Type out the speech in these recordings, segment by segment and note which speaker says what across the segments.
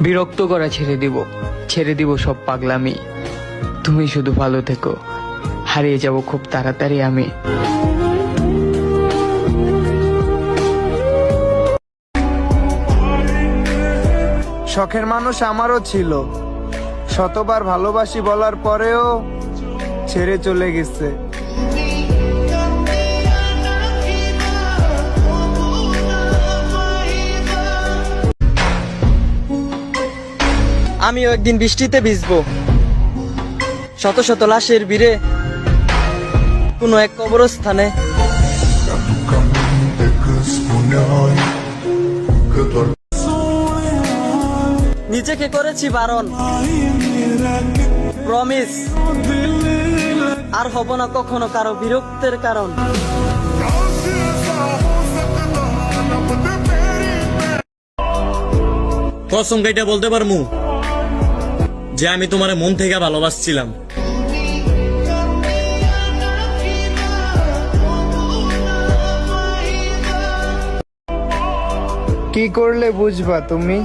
Speaker 1: বিরক্ত করা ছেড়ে দিব। ছেড়ে দিব সব পাগলামি। তুমি শুধু ভালো থেকো। হারিয়ে যাব খুব তাড়াতাড়ি আমি।
Speaker 2: শখের মানুষ আমারও ছিল। শতবার ভালোবাসি বলার পরেও ছেড়ে চলে গেছে।
Speaker 3: আমিও একদিন বৃষ্টিতে ভিজবো। শত শত লাশের ভিড়ে কোনো এক কবরস্থানে। নিজেকে করেছি বারণ। প্রমিস আর হব না কখনো কারও বিরক্তের কারণ।
Speaker 4: কসম কেটে বলতে পারমু? যে আমি তোমার মন থেকে ভালোবাসছিলাম।
Speaker 2: কি করলে বুঝবা তুমি?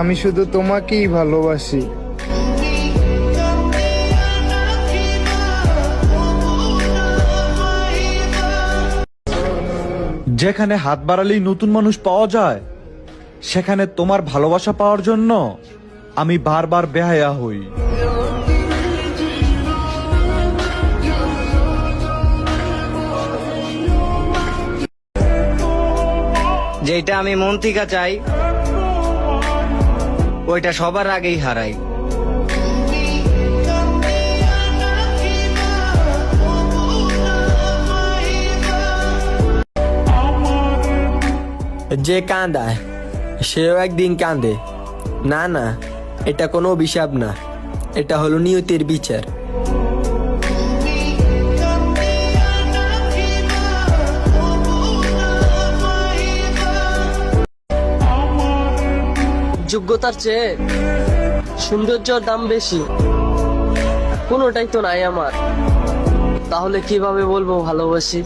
Speaker 2: আমি শুধু তোমাকেই ভালোবাসি।
Speaker 5: যেখানে হাত বাড়ালেই নতুন মানুষ পাওয়া যায় সেখানে তোমার ভালোবাসা পাওয়ার জন্য আমি বারবার বেহায়া হই।
Speaker 6: যেটা আমি মন থেকে চাই ওইটা সবার আগেই হারাই।
Speaker 3: যে কাঁদায় সেও একদিন কাঁদে। না না এটা কোনো অভিশাপ না। এটা হলো নিয়তির বিচার। যোগ্যতার চেয়ে সৌন্দর্যর দাম বেশি। কোনোটাই তো নাই আমার। তাহলে কীভাবে বলব ভালোবাসি?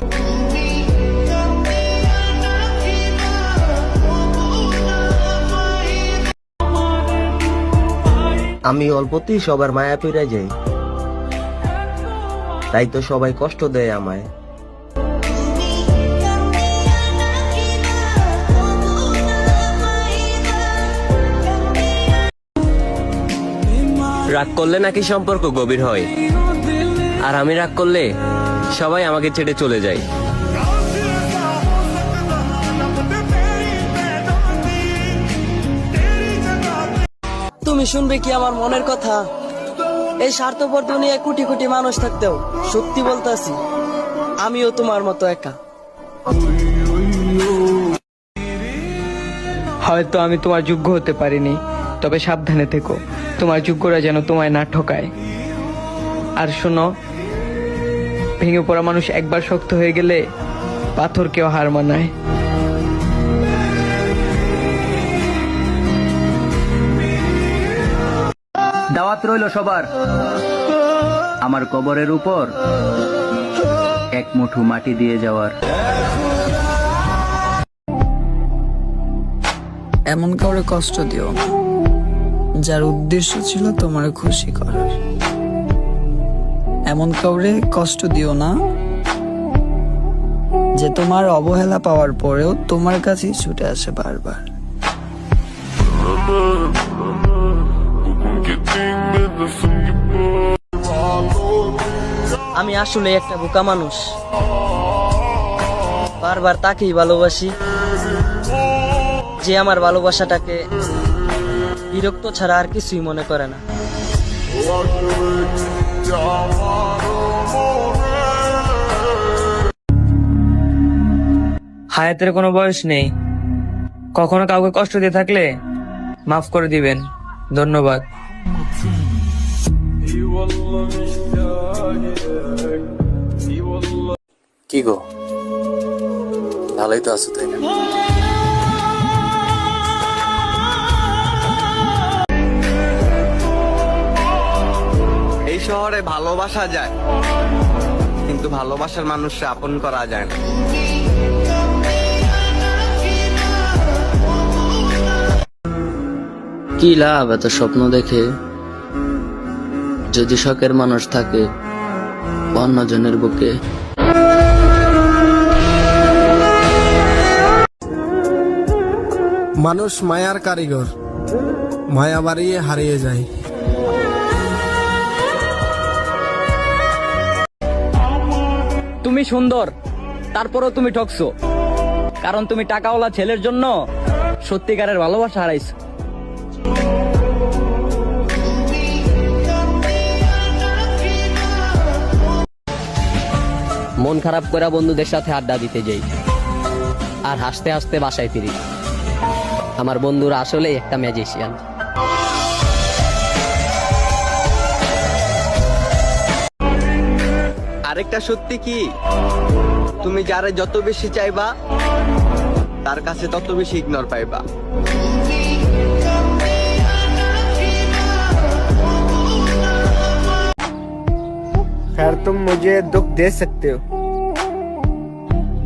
Speaker 7: আমি অল্পতেই সবার মায়া পেরে যাই। তাই তো সবাই কষ্ট দেয় আমায়।
Speaker 6: রাগ করলে নাকি সম্পর্ক গভীর হয়। আর আমি রাগ করলে সবাই আমাকে ছেড়ে চলে যায়।
Speaker 3: তুমি শুনবে কি আমার মনের কথা? এই স্বার্থপর দুনিয়ায় কোটি কোটি মানুষ থাকতেও সত্যি বলতেছি আমিও তোমার মতো একা।
Speaker 1: হয়তো আমি তোমার যোগ্য হতে পারিনি, তবে সাবধানে থেকো। তোমার যোগ্যরা যেন তোমায় না ঠকায়। আর শোনো, ভেঙে পড়া মানুষ একবার শক্ত হয়ে গেলে পাথরকেও হার মানায়।
Speaker 8: দাওয়াত রইল সবার। আমার কবরের উপর এক মুঠো মাটি দিয়ে যাওয়ার।
Speaker 9: এমন কাউরে কষ্ট দিও, যার উদ্দেশ্য ছিল তোমার খুশি করার। এমন কাউরে কষ্ট দিও না, যে তোমার অবহেলা পাওয়ার পরেও তোমার কাছেই ছুটে আসে বারবার।
Speaker 3: আমি আসলে একটা বোকা মানুষ। বারবার তাকেই ভালোবাসি, যে আমার ভালোবাসাটাকে বিরক্ত ছাড়া আর কিছুই মনে করে না।
Speaker 1: হায়াতের কোনো বয়স নেই। কখনো কাউকে কষ্ট দিয়ে থাকলে মাফ করে দিবেন। ধন্যবাদ।
Speaker 10: কি গো? ভালোই তো আছো তাই না?
Speaker 2: এই শহরে ভালোবাসা যায়, কিন্তু ভালোবাসার মানুষকে আপন করা যায় না।
Speaker 3: কি লাভ এত স্বপ্ন দেখে? যদি শখের মানুষ থাকে অন্যজনের বুকে।
Speaker 11: মানুষ মায়ার কারিগর মায়া বাড়িয়ে হারিয়ে যায়।
Speaker 12: তুমি সুন্দর তারপরও তুমি ঠকছো। কারণ তুমি টাকাওয়ালা ছেলের জন্য সত্যিকারের ভালোবাসা হারাইছো।
Speaker 6: মন খারাপ করে বন্ধুদের সাথে আড্ডা দিতে যাই। আর হাসতে হাসতে বাসায় ফিরি। আমার বন্ধুরা আসলে একটা ম্যাজিশিয়ান
Speaker 7: আরেকটা সত্যি কি? তুমি যারে যত বেশি চাইবা, তার কাছে তত বেশি ইগনোর পাইবা।
Speaker 11: खैर तुम मुझे दुख दे सकते हो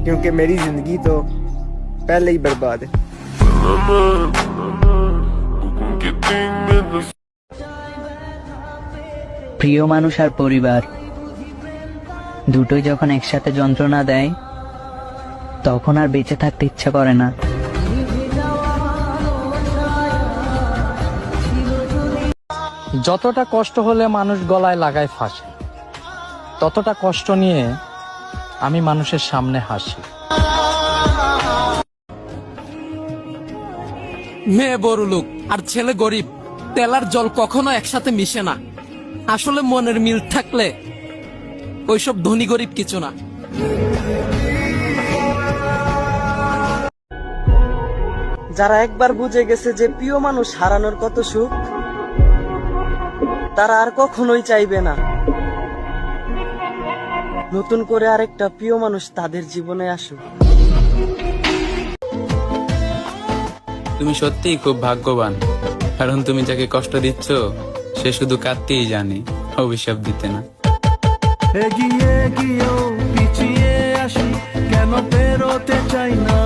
Speaker 11: क्योंकि मेरी जिंदगी तो पहले ही बर्बाद है
Speaker 13: প্রিয় মানুষ আর পরিবার দুটোই যখন একসাথে যন্ত্রণা দেয় তখন আর বেঁচে থাকতে ইচ্ছা করে না
Speaker 12: যতটা কষ্ট হলে মানুষ গলায় লাগায় ফাঁসে ততটা কষ্ট নিয়ে আমি মানুষের সামনে হাসি।
Speaker 3: মেয়ে বড় লোক আর ছেলে গরিব তেলার জল কখনো একসাথে মিশে না। আসলে মনের মিল থাকলে ওইসব ধনী গরিব কিছু না। যারা একবার বুঝে গেছে যে প্রিয় মানুষ হারানোর কত সুখ তারা আর কখনোই চাইবে না। নতুন করে আরেকটা প্রিয় মানুষ তাদের জীবনে আসুক।
Speaker 8: তুমি সত্যিই খুব ভাগ্যবান কারণ তুমি যাকে কষ্ট দিচ্ছ সে শুধু কাঁদতেই জানে অভিশাপ দিতে না।
Speaker 11: এগিয়ে গিয়েও পিছিয়ে আসি কেন বেরোতে চাই না